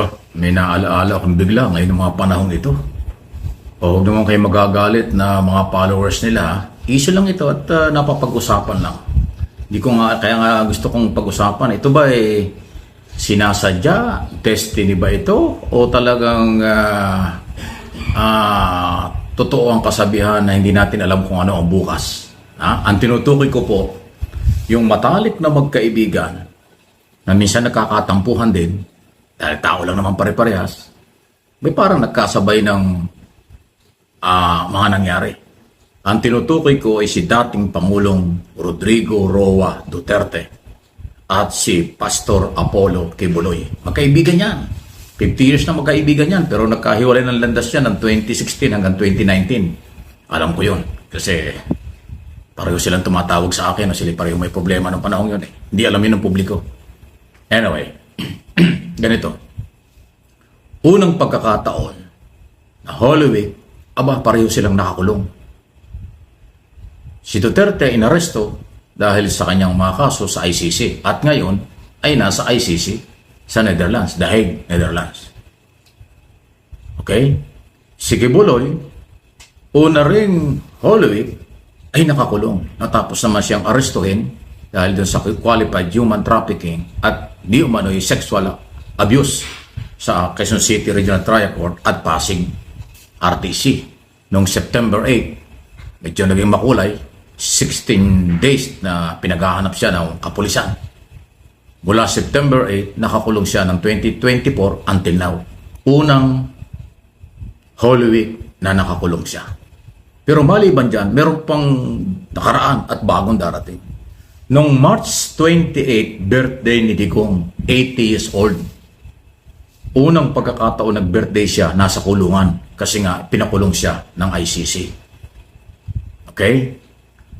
Ba, may naalaala akong bigla ngayon ng mga panahon ito. O huwag naman kayo magagalit na mga followers nila. Issue lang ito at uh, napapag-usapan lang. Hindi ko nga, kaya nga gusto kong pag-usapan. Ito ba eh, sinasadya? Destiny ba ito? O talagang ah, ah, totoo ang kasabihan na hindi natin alam kung ano ang bukas? Ha? Ang tinutukoy ko po, yung matalik na magkaibigan na minsan nagkakatampuhan din, dahil tao lang naman pare-parehas, may parang nagkasabay ng ah, mga nangyari. Ang tinutukoy ko ay si dating Pangulong Rodrigo Roa Duterte at si Pastor Apollo Kibuloy. Magkaibigan yan. 50 years na magkaibigan yan pero nagkahiwalay ng landas yan ng 2016 hanggang 2019. Alam ko yun kasi pareho silang tumatawag sa akin na sila pareho may problema ng panahon yun eh. Hindi alam yun ng publiko. Anyway, ganito. Unang pagkakataon na Week, aba pareho silang nakakulong. Si Duterte inaresto dahil sa kanyang mga kaso sa ICC at ngayon ay nasa ICC sa Netherlands, The Hague, Netherlands. Okay? Si Kibuloy, una ring Week, ay nakakulong. Natapos naman siyang arestuhin dahil dun sa qualified human trafficking at di umano'y sexual abuse sa Quezon City Regional Trial Court at Pasig RTC noong September 8. Medyo naging makulay, 16 days na pinaghahanap siya ng kapulisan. Mula September 8, nakakulong siya ng 2024 until now. Unang Holy Week na nakakulong siya. Pero maliban dyan, meron pang nakaraan at bagong darating. Noong March 28, birthday ni Digong, 80 years old. Unang pagkakataon nag-birthday siya, nasa kulungan kasi nga pinakulong siya ng ICC. Okay?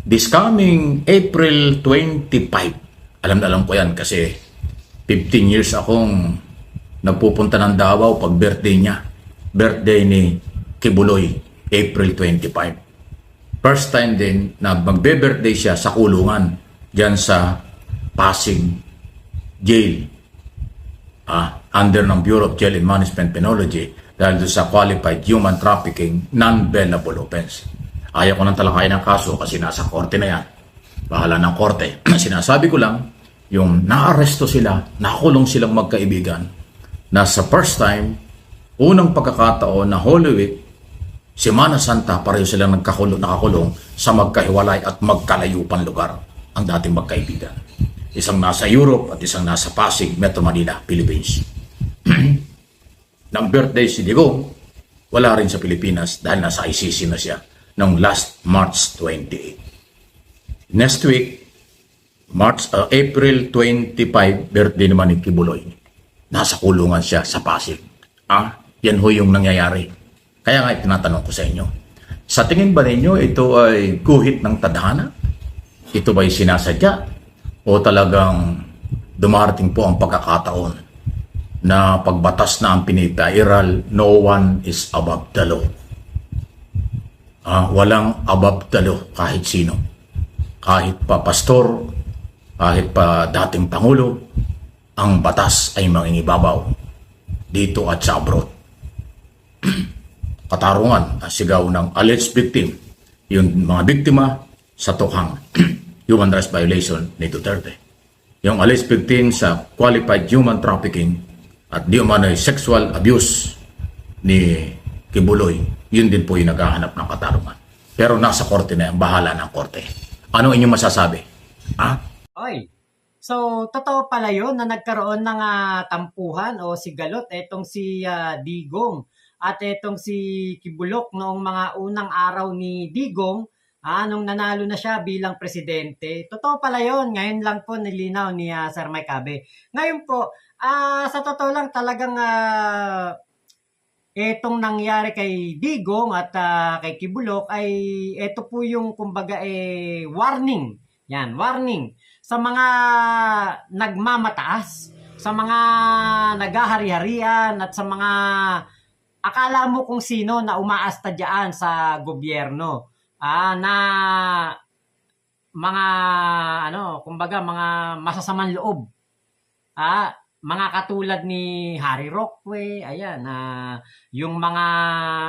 This coming April 25, alam na alam ko yan kasi 15 years akong nagpupunta ng Davao pag birthday niya. Birthday ni Kibuloy, April 25. First time din na magbe-birthday siya sa kulungan dyan sa Pasig Jail ah, under ng Bureau of Jail and Management Penology dahil doon sa qualified human trafficking non-bailable offense. Ayaw ko nang talakayin ang kaso kasi nasa korte na yan. Bahala ng korte. Sinasabi ko lang, yung naaresto sila, nakulong silang magkaibigan, na sa first time, unang pagkakataon na Holy Week, Semana Santa, pareho silang nakakulong sa magkahiwalay at magkalayupan lugar ang dating magkaibigan. Isang nasa Europe at isang nasa Pasig, Metro Manila, Philippines. Nang birthday si Diego, wala rin sa Pilipinas dahil nasa ICC na siya noong last March 28. Next week, March, uh, April 25, birthday naman ni Kibuloy. Nasa kulungan siya sa Pasig. Ah, yan ho yung nangyayari. Kaya nga tinatanong ko sa inyo. Sa tingin ba ninyo ito ay guhit ng tadhana? Ito ba'y sinasadya? O talagang dumarating po ang pagkakataon na pagbatas na ang pinipairal, no one is above the law. Ah, walang above the law kahit sino. Kahit pa pastor, kahit pa dating pangulo, ang batas ay mangingibabaw dito at sa abroad. Katarungan, sigaw ng alleged victim, yung mga biktima sa tukhang human rights violation ni Duterte. Yung alleged victim sa qualified human trafficking at di umano'y sexual abuse ni Kibuloy, yun din po yung naghahanap ng katarungan. Pero nasa korte na yan, bahala ng korte. Ano inyong masasabi? Ha? Oy. So, totoo pala yun na nagkaroon ng ah, tampuhan o sigalot etong si ah, Digong at etong si Kibulok noong mga unang araw ni Digong ah, nung nanalo na siya bilang presidente. Totoo pala yun. Ngayon lang po nilinaw ni ah, Sir Mike Abe. Ngayon po, ah, sa totoo lang talagang ah, etong nangyari kay Digong at ah, kay Kibulok ay ito po yung kumbaga eh warning. Yan, warning sa mga nagmamataas, sa mga naghahari-harian at sa mga akala mo kung sino na umaasta diyan sa gobyerno. Ah, na mga ano, kumbaga mga masasamang loob. Ah, mga katulad ni Harry Roque, ayan, ah, yung mga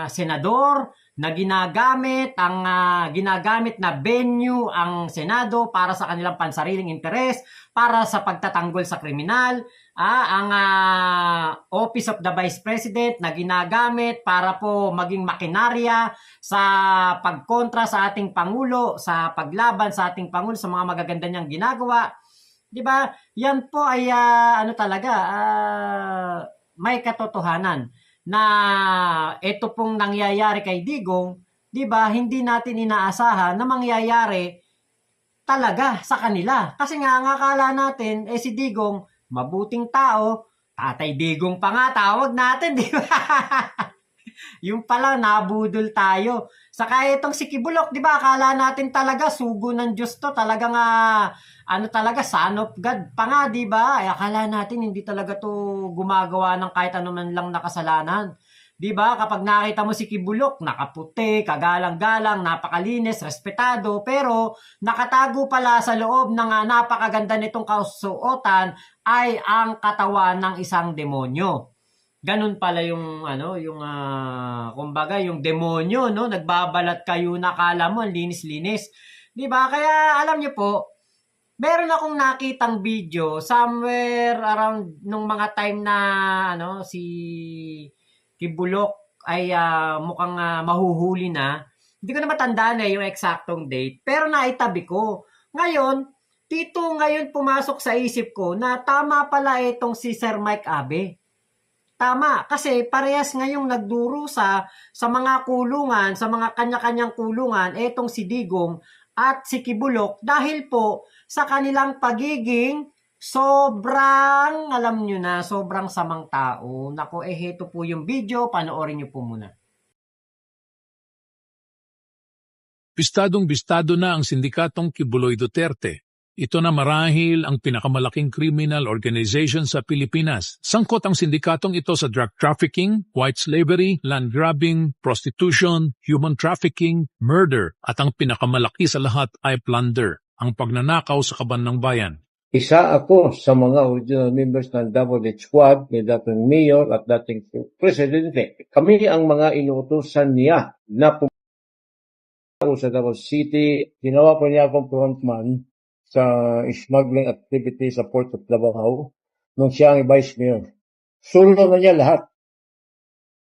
senador na ginagamit ang ah, ginagamit na venue ang Senado para sa kanilang pansariling interes, para sa pagtatanggol sa kriminal, ah, ang ah, Office of the Vice President na ginagamit para po maging makinarya sa pagkontra sa ating Pangulo, sa paglaban sa ating Pangulo, sa mga magaganda niyang ginagawa. 'Di ba? Yan po ay ah, ano talaga, ah, may katotohanan na ito pong nangyayari kay Digong, 'di ba? Hindi natin inaasahan na mangyayari talaga sa kanila. Kasi nga ang akala natin eh si Digong mabuting tao, Tatay Digong pa nga tawag natin, 'di ba? yung pala nabudol tayo. Saka itong si Kibulok, 'di ba? Akala natin talaga sugo ng Diyos 'to, talagang ah, ano talaga son of God pa nga, 'di ba? Ay, akala natin hindi talaga 'to gumagawa ng kahit ano man lang na kasalanan. 'Di ba? Kapag nakita mo si Kibulok, nakaputi, kagalang-galang, napakalinis, respetado, pero nakatago pala sa loob ng napakaganda nitong kasuotan ay ang katawan ng isang demonyo ganun pala yung ano yung ah, kumbaga yung demonyo no? Nagbabalat kayo nakala mo linis-linis. Di ba? Kaya alam niyo po meron akong nakitang video somewhere around nung mga time na ano si Kibulok ay ah, mukhang ah, mahuhuli na. Hindi ko na matandaan eh yung eksaktong date pero naitabi ko. Ngayon dito ngayon pumasok sa isip ko na tama pala itong si Sir Mike Abe Tama, kasi parehas ngayong nagdurusa sa mga kulungan, sa mga kanya-kanyang kulungan, etong si Digong at si Kibulok dahil po sa kanilang pagiging sobrang, alam nyo na, sobrang samang tao. Nako, eh, heto po yung video, panoorin nyo po muna. Bistadong bistado na ang sindikatong Kibuloy Duterte. Ito na marahil ang pinakamalaking criminal organization sa Pilipinas. Sangkot ang sindikatong ito sa drug trafficking, white slavery, land grabbing, prostitution, human trafficking, murder, at ang pinakamalaki sa lahat ay plunder, ang pagnanakaw sa kaban ng bayan. Isa ako sa mga original members ng Double H Squad ni dating Mayor at dating Presidente. Kami ang mga inuutosan niya na pumunta sa Davao City. Ginawa po niya akong frontman sa smuggling activity sa Port of Davao nung siya ang Vice Mayor. Solo na niya lahat.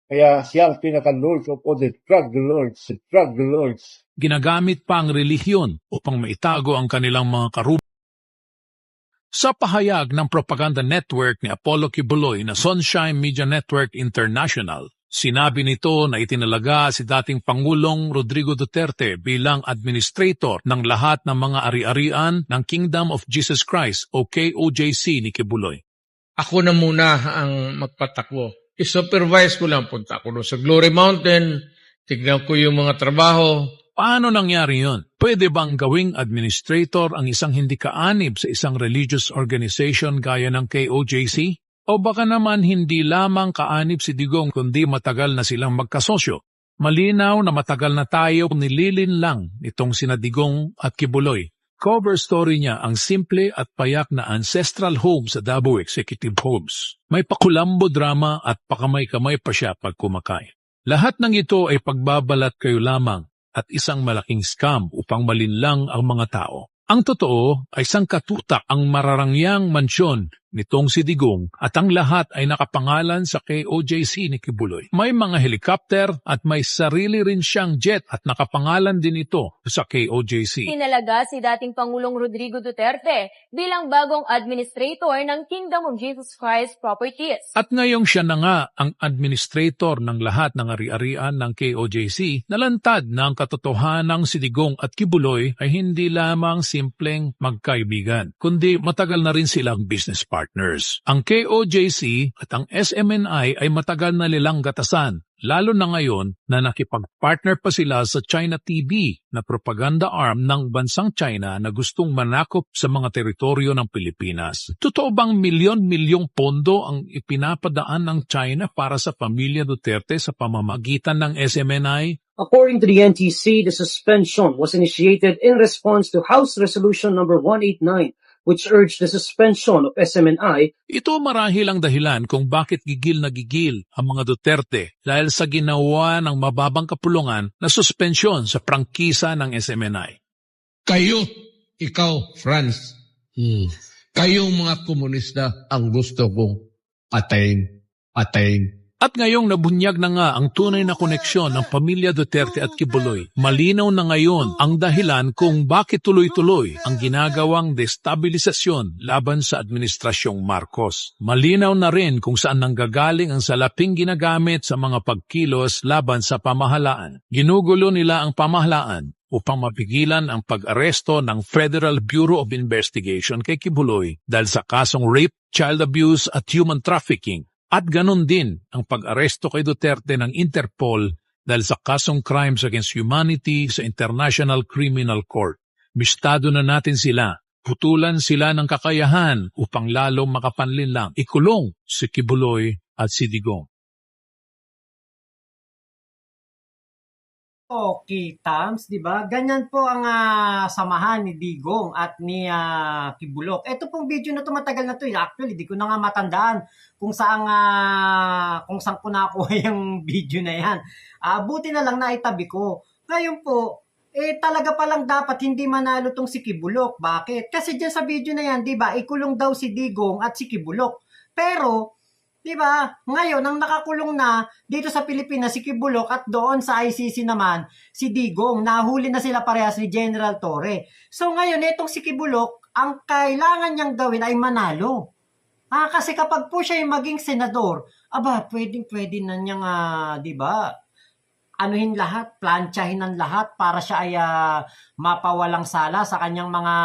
Kaya siya ang pinaka-lords of all the drug lords, drug lords. Ginagamit pa ang relihiyon upang maitago ang kanilang mga karub. Sa pahayag ng propaganda network ni Apollo Kibuloy na Sunshine Media Network International, sinabi nito na itinalaga si dating Pangulong Rodrigo Duterte bilang administrator ng lahat ng mga ari-arian ng Kingdom of Jesus Christ o KOJC ni Kibuloy. ako na muna ang magpatakbo. I-supervise ko lang. Punta doon sa Glory Mountain. Tignan ko yung mga trabaho. Paano nangyari yon? Pwede bang gawing administrator ang isang hindi kaanib sa isang religious organization gaya ng KOJC? O baka naman hindi lamang kaanib si Digong kundi matagal na silang magkasosyo? Malinaw na matagal na tayo nililin lang nitong sina Digong at Kibuloy. Cover story niya ang simple at payak na ancestral home sa Davao Executive Homes. May pakulambo drama at pakamay-kamay pa siya pag kumakain. Lahat ng ito ay pagbabalat kayo lamang at isang malaking scam upang malinlang ang mga tao. Ang totoo ay sangkatutak ang mararangyang mansyon nitong si Digong at ang lahat ay nakapangalan sa KOJC ni Kibuloy. May mga helicopter at may sarili rin siyang jet at nakapangalan din ito sa KOJC. Tinalaga si dating Pangulong Rodrigo Duterte bilang bagong administrator ng Kingdom of Jesus Christ Properties. At ngayong siya na nga ang administrator ng lahat ng ari-arian ng KOJC, nalantad na ang katotohanang si Digong at Kibuloy ay hindi lamang simpleng magkaibigan, kundi matagal na rin silang business partners. Ang KOJC at ang SMNI ay matagal na nilang gatasan, lalo na ngayon na nakipag-partner pa sila sa China TV na propaganda arm ng bansang China na gustong manakop sa mga teritoryo ng Pilipinas. Totoo bang milyon-milyong pondo ang ipinapadaan ng China para sa pamilya Duterte sa pamamagitan ng SMNI? According to the NTC, the suspension was initiated in response to House Resolution number 189, which urged the suspension of SMNI Ito marahil ang dahilan kung bakit gigil na gigil ang mga Duterte dahil sa ginawa ng mababang kapulungan na suspensyon sa prangkisa ng SMNI. Kayo, ikaw, Franz, hmm. kayong mga komunista ang gusto kong patayin, patayin. At ngayong nabunyag na nga ang tunay na koneksyon ng pamilya Duterte at Kibuloy, malinaw na ngayon ang dahilan kung bakit tuloy-tuloy ang ginagawang destabilisasyon laban sa Administrasyong Marcos. Malinaw na rin kung saan nanggagaling ang salaping ginagamit sa mga pagkilos laban sa pamahalaan. Ginugulo nila ang pamahalaan upang mapigilan ang pag-aresto ng Federal Bureau of Investigation kay Kibuloy dahil sa kasong rape, child abuse at human trafficking at ganon din ang pag-aresto kay Duterte ng Interpol dahil sa kasong crimes against humanity sa International Criminal Court. Bistado na natin sila. Putulan sila ng kakayahan upang lalong makapanlinlang ikulong si Kibuloy at si Digong. Okay, Tams, di ba? Ganyan po ang ah, samahan ni Digong at ni ah, Kibulok. Ito pong video na to matagal na to. eh. Actually, di ko na nga matandaan kung saan ah, kung saan ko nakuha yung video na yan. Ah, buti na lang na itabi ko. Ngayon po, eh talaga palang dapat hindi manalo tong si Kibulok. Bakit? Kasi dyan sa video na yan, di ba, ikulong daw si Digong at si Kibulok. Pero, Di ba? Ngayon, ang nakakulong na dito sa Pilipinas si Kibulok at doon sa ICC naman si Digong. Nahuli na sila parehas ni General Torre. So ngayon, itong si Kibulok, ang kailangan niyang gawin ay manalo. Ah, kasi kapag po siya maging senador, aba, pwedeng pwede na niyang, ah, di ba, anuhin lahat, plantsahin ang lahat para siya ay ah, mapawalang sala sa kanyang mga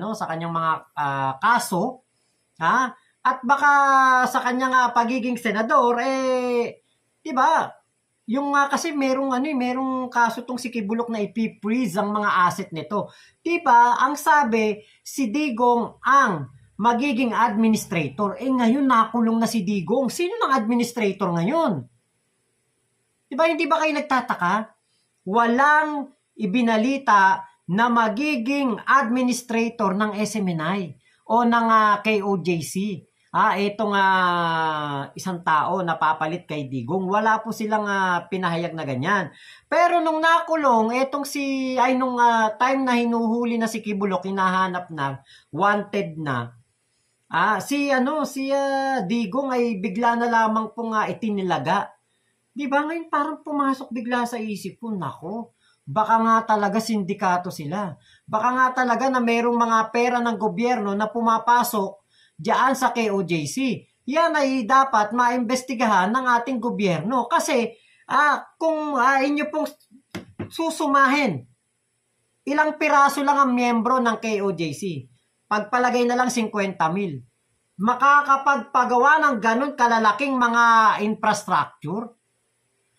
ano, sa kanyang mga ah, kaso. Ha? At baka sa kanyang ah, pagiging senador eh 'di ba? Yung nga kasi merong ano, eh, merong kaso tong si Kibulok na ipi-freeze ang mga asset nito. 'Di ba? Ang sabi si Digong ang magiging administrator. Eh ngayon nakulong na si Digong. Sino ng administrator ngayon? 'Di ba hindi ba kayo nagtataka? Walang ibinalita na magiging administrator ng SMNI o ng ah, KOJC. Ah, itong ah, isang tao na papalit kay Digong, wala po silang ah, pinahayag na ganyan. Pero nung nakulong, etong si, ay nung ah, time na hinuhuli na si Kibulok, hinahanap na, wanted na, ah, si ano, si ah, Digong ay bigla na lamang pong ah, itinilaga. Di ba ngayon parang pumasok bigla sa isip ko, nako, baka nga talaga sindikato sila. Baka nga talaga na merong mga pera ng gobyerno na pumapasok diyan sa KOJC. Yan ay dapat maimbestigahan ng ating gobyerno kasi ah, kung ah, inyo pong susumahin, ilang piraso lang ang miyembro ng KOJC. Pagpalagay na lang 50 mil. Makakapagpagawa ng ganun kalalaking mga infrastructure?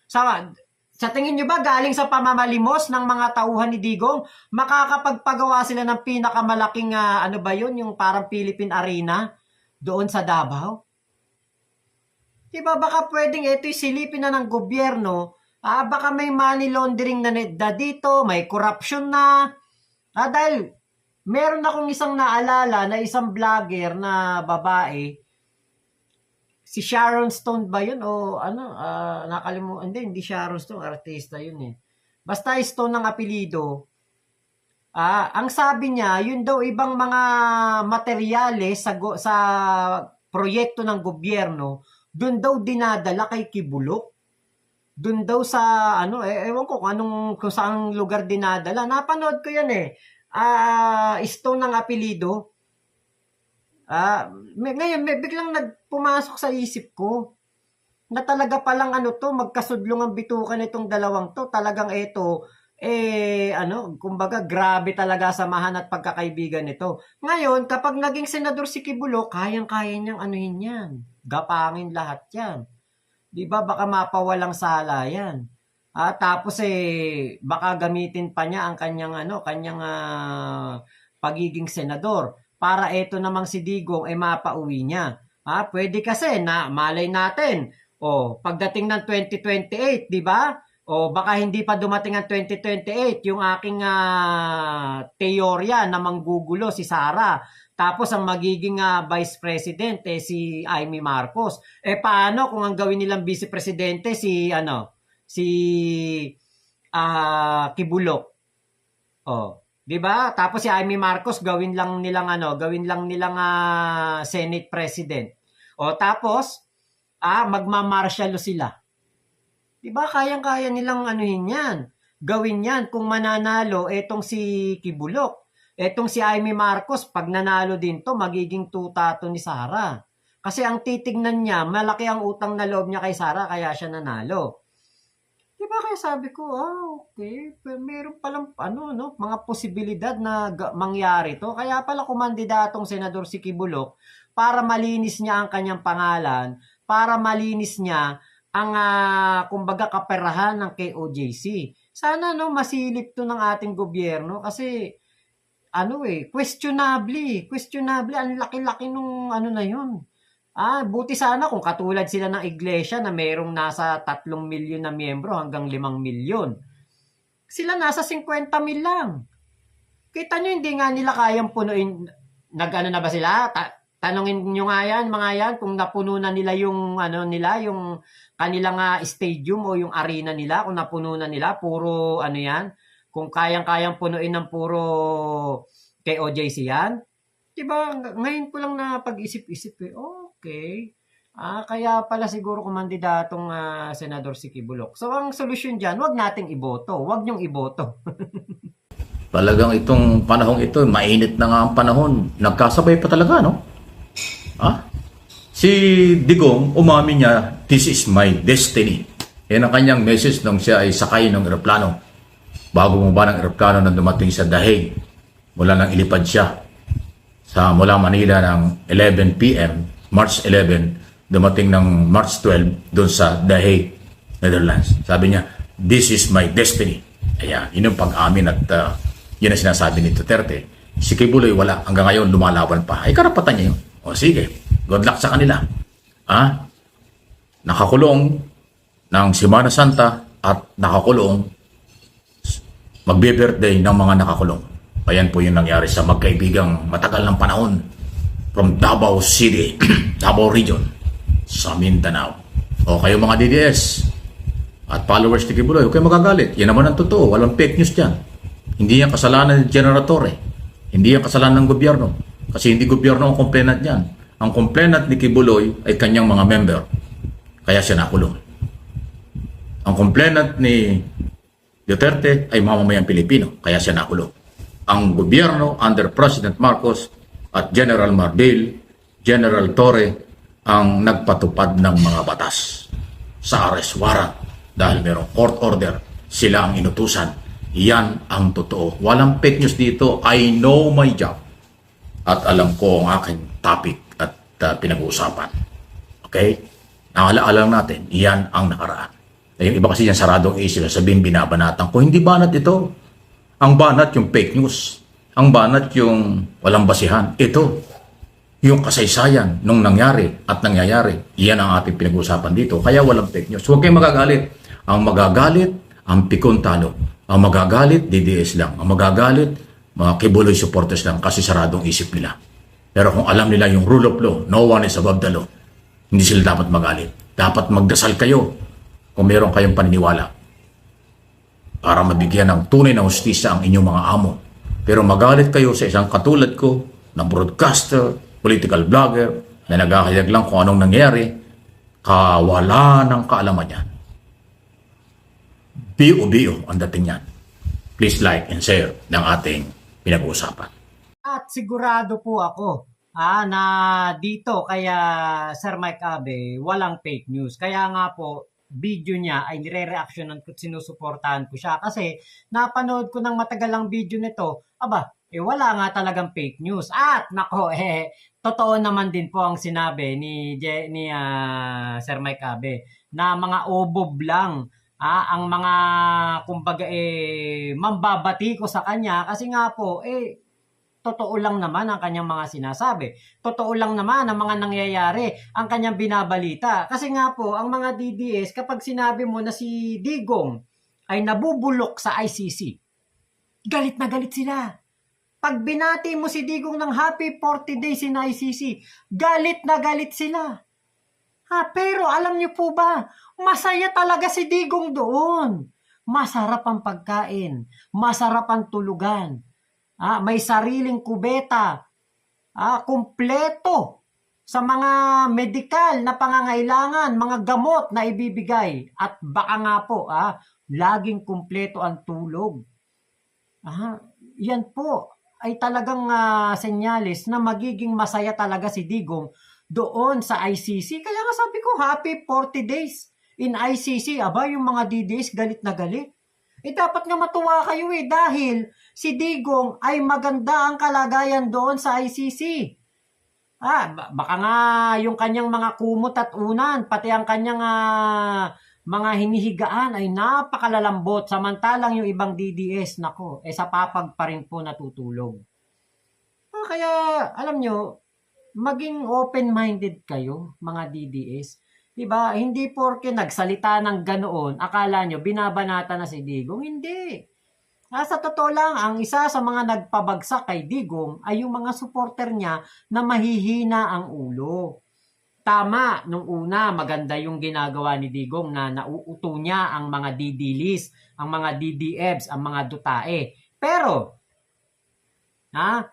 Sa, sa tingin nyo ba galing sa pamamalimos ng mga tauhan ni Digong, makakapagpagawa sila ng pinakamalaking ah, ano ba yun, yung parang Philippine Arena doon sa Davao? Diba baka pwedeng ito silipin na ng gobyerno, ah, baka may money laundering na, na dito, may corruption na. Ah, dahil meron akong isang naalala na isang vlogger na babae, si Sharon Stone ba yun? O ano, ah, nakalimutan. Hindi, hindi Sharon Stone, artista yun eh. Basta Stone ng apelido. Ah, ang sabi niya, yun daw ibang mga materyales sa, go- sa proyekto ng gobyerno, doon daw dinadala kay Kibulok. Doon daw sa, ano, eh, ewan ko kung anong, kung saan lugar dinadala. Napanood ko yan eh. Ah, Stone ng apelido. Ah, may, ngayon may biglang nagpumasok sa isip ko na talaga palang ano to, magkasudlong ang bitukan nitong dalawang to. Talagang ito, eh, ano, kumbaga, grabe talaga samahan at pagkakaibigan nito. Ngayon, kapag naging senador si Kibulo, kayang-kaya niyang anuhin yan. Gapangin lahat yan. Di ba? Baka mapawalang sala yan. Ah, tapos eh, baka gamitin pa niya ang kanyang, ano, kanyang ah, pagiging senador para eto namang si Digong ay mapauwi niya. Ah, pwede kasi na malay natin. O, pagdating ng 2028, di ba? O baka hindi pa dumating ang 2028 yung aking ah, teorya na manggugulo si Sara Tapos ang magiging ah, vice president eh si Amy Marcos. Eh paano kung ang gawin nilang vice presidente si ano si ah Kibulok. Oh, 'di ba? Tapos si Amy Marcos gawin lang nilang ano, gawin lang nilang ah, Senate President. O tapos ah magma-martial law sila. 'Di ba? Kayang-kaya nilang anuhin 'yan. Gawin 'yan kung mananalo etong si Kibulok. Etong si Amy Marcos pag nanalo din to magiging tuta to ni Sara. Kasi ang titignan niya, malaki ang utang na loob niya kay Sara kaya siya nanalo. Di kaya sabi ko, ah, okay, meron palang ano, no, mga posibilidad na mangyari to. Kaya pala kumandidatong senador si Kibulok para malinis niya ang kanyang pangalan, para malinis niya ang ah, kumbaga kaperahan ng KOJC. Sana no masilip to ng ating gobyerno kasi ano eh, questionably, questionably, ang laki-laki nung ano na yun. Ah, buti sana kung katulad sila ng iglesia na mayroong nasa 3 milyon na miyembro hanggang 5 milyon. Sila nasa 50 mil lang. Kita nyo, hindi nga nila kayang punuin. Nag-ano na ba sila? Ta- tanungin nyo nga yan, mga yan, kung napuno na nila yung, ano nila, yung kanilang ah, stadium o yung arena nila, kung napuno na nila, puro, ano yan, kung kayang-kayang punuin ng puro KOJC yan. Diba, ng- ngayon ko lang na pag-isip-isip eh, okay. Ah, kaya pala siguro kumandidatong ah, senador si Kibulok. So, ang solusyon dyan, wag nating iboto. Wag niyong iboto. Talagang itong panahong ito, mainit na nga ang panahon. Nagkasabay pa talaga, no? Ha? Si Digong, umami niya, this is my destiny. Yan ang kanyang message nung siya ay sakay ng eroplano. Bago mo ba ng eroplano nang dumating sa Dahig, mula nang ilipad siya sa mula Manila ng 11 p.m., March 11, dumating ng March 12 doon sa Dahig, Netherlands. Sabi niya, this is my destiny. Ayan, yun yung pag-amin at uh, yun ang sinasabi ni Duterte. Si Kibuloy wala, hanggang ngayon lumalaban pa. Ay karapatan niya yun. O sige, good luck sa kanila. Ah, nakakulong ng Semana Santa at nakakulong magbe-birthday ng mga nakakulong. Ayan po yung nangyari sa magkaibigang matagal ng panahon from Davao City, Davao Region, sa Mindanao. O kayo mga DDS at followers ni Kibuloy, huwag kayo magagalit. Yan naman ang totoo. Walang fake news dyan. Hindi yan kasalanan ng Generatore. Hindi yan kasalanan ng gobyerno. Kasi hindi gobyerno ang complainant dyan. Ang complainant ni Kibuloy ay kanyang mga member. Kaya siya nakulong. Ang complainant ni Duterte ay mamamayang Pilipino, kaya siya nakulong. Ang gobyerno under President Marcos at General Marbil, General Torre ang nagpatupad ng mga batas sa arrest warrant dahil merong court order. Sila ang inutusan. Yan ang totoo. Walang fake news dito. I know my job. At alam ko ang aking topic at uh, pinag-uusapan. Okay? Naalaala lang natin, yan ang nakaraan. Eh, Yung iba kasi yan saradong isip, sabihin binabanatan ko. Hindi banat ito. Ang banat yung fake news. Ang banat yung walang basihan. Ito, yung kasaysayan nung nangyari at nangyayari. Yan ang ating pinag-uusapan dito. Kaya walang fake news. Huwag kayong magagalit. Ang magagalit, ang pikuntano. Ang magagalit, DDS lang. Ang magagalit, mga kibuloy supporters lang kasi saradong isip nila. Pero kung alam nila yung rule of law, no one is above the law, hindi sila dapat magalit. Dapat magdasal kayo kung meron kayong paniniwala para mabigyan ng tunay na hustisya ang inyong mga amo. Pero magalit kayo sa isang katulad ko na broadcaster, political blogger, na naghahayag lang kung anong nangyari, kawala ng kaalaman yan. Biyo-biyo ang dating yan. Please like and share ng ating pinag-uusapan. At sigurado po ako ah, na dito kaya Sir Mike Abe walang fake news. Kaya nga po video niya ay nire-reactionan ko at sinusuportahan ko siya kasi napanood ko ng matagalang video nito. Aba, eh wala nga talagang fake news. At nako, eh totoo naman din po ang sinabi ni Je- ni ah, Sir Mike Abe na mga obob lang ah, ang mga kumbaga eh mambabati ko sa kanya kasi nga po eh totoo lang naman ang kanyang mga sinasabi. Totoo lang naman ang mga nangyayari, ang kanyang binabalita. Kasi nga po, ang mga DDS, kapag sinabi mo na si Digong ay nabubulok sa ICC, galit na galit sila. pag binati mo si Digong ng happy 40 days in ICC, galit na galit sila. Ha, pero alam niyo po ba, masaya talaga si Digong doon. Masarap ang pagkain, masarap ang tulugan. Ah, may sariling kubeta. Ah, kumpleto sa mga medikal na pangangailangan, mga gamot na ibibigay. At baka nga po, ah, laging kumpleto ang tulog. Ah, yan po ay talagang ah, senyales na magiging masaya talaga si Digong doon sa ICC. Kaya nga sabi ko, happy 40 days in ICC. Aba, yung mga DDS galit na galit. Eh, dapat nga matuwa kayo eh, dahil si Digong ay maganda ang kalagayan doon sa ICC. Ah, ba- baka nga yung kanyang mga kumot at unan, pati ang kanyang ah, mga hinihigaan ay napakalalambot. Samantalang yung ibang DDS, nako, eh sa papag pa rin po natutulog. Ah, kaya, alam nyo, maging open-minded kayo, mga DDS. Diba? Hindi porke nagsalita ng ganoon, akala nyo, binabanata na si Digong. Hindi. Ah, sa totoo lang, ang isa sa mga nagpabagsak kay Digong ay yung mga supporter niya na mahihina ang ulo. Tama, nung una, maganda yung ginagawa ni Digong na nauuto niya ang mga DDLs, ang mga DDFs, ang mga dutae. Pero, ha,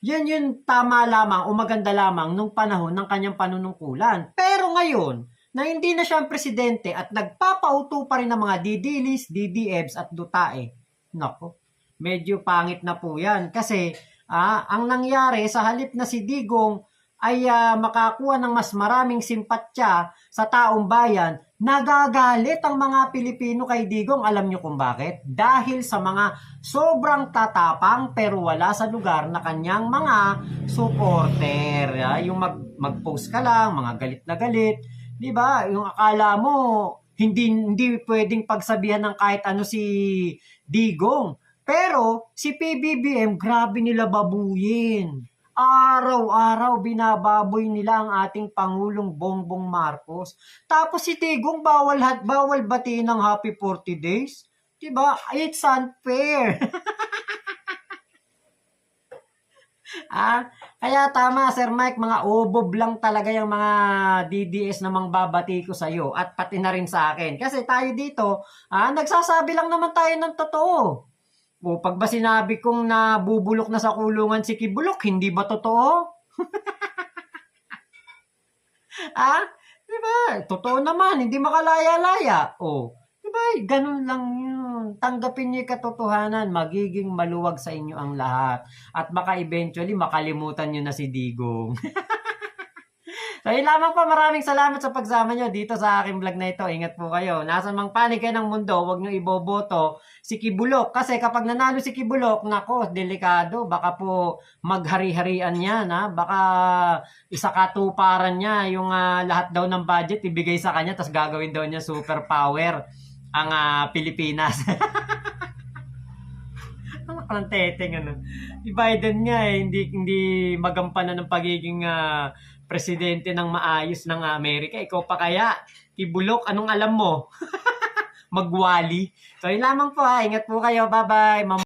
yan yun tama lamang o maganda lamang nung panahon ng kanyang panunungkulan. Pero ngayon, na hindi na siya ang presidente at nagpapauto pa rin ng mga DDLs, DDFs at dutae, nako, medyo pangit na po yan. Kasi, ah, ang nangyari sa halip na si Digong ay ah, makakuha ng mas maraming simpatya sa taong bayan, nagagalit ang mga Pilipino kay Digong. Alam niyo kung bakit? Dahil sa mga sobrang tatapang pero wala sa lugar na kanyang mga supporter. Ah, yung mag, mag-post ka lang, mga galit na galit. Di ba? Yung akala mo, hindi, hindi pwedeng pagsabihan ng kahit ano si Digong. Pero si PBBM, grabe nila babuyin. Araw-araw binababoy nila ang ating Pangulong Bongbong Marcos. Tapos si Tigong bawal hat bawal batiin ng happy 40 days. 'Di ba? It's unfair. ah, kaya tama Sir Mike, mga obob lang talaga yung mga DDS na mangbabati ko sa iyo at pati na rin sa akin. Kasi tayo dito, ah, nagsasabi lang naman tayo ng totoo. O pag ba sinabi kong nabubulok na sa kulungan si Kibulok, hindi ba totoo? ah? Di ba? Totoo naman, hindi makalaya-laya. O, di ba? Ganun lang yun. Tanggapin niyo yung katotohanan, magiging maluwag sa inyo ang lahat. At baka eventually makalimutan niyo na si Digong. So, yun lamang po. Maraming salamat sa pagsama nyo dito sa aking vlog na ito. Ingat po kayo. Nasa mang panig kayo ng mundo, huwag nyo iboboto si Kibulok. Kasi kapag nanalo si Kibulok, nako, delikado. Baka po maghari-harian yan. Ha? Baka isakatuparan niya yung ah, lahat daw ng budget ibigay sa kanya tapos gagawin daw niya superpower ang ah, Pilipinas. Ang parang teteng ano. Si Biden nga eh, hindi hindi magampanan ng pagiging ah, presidente ng maayos ng Amerika. Ikaw pa kaya? Kibulok, anong alam mo? Magwali. So, yun lamang po ha. Ingat po kayo. Bye-bye.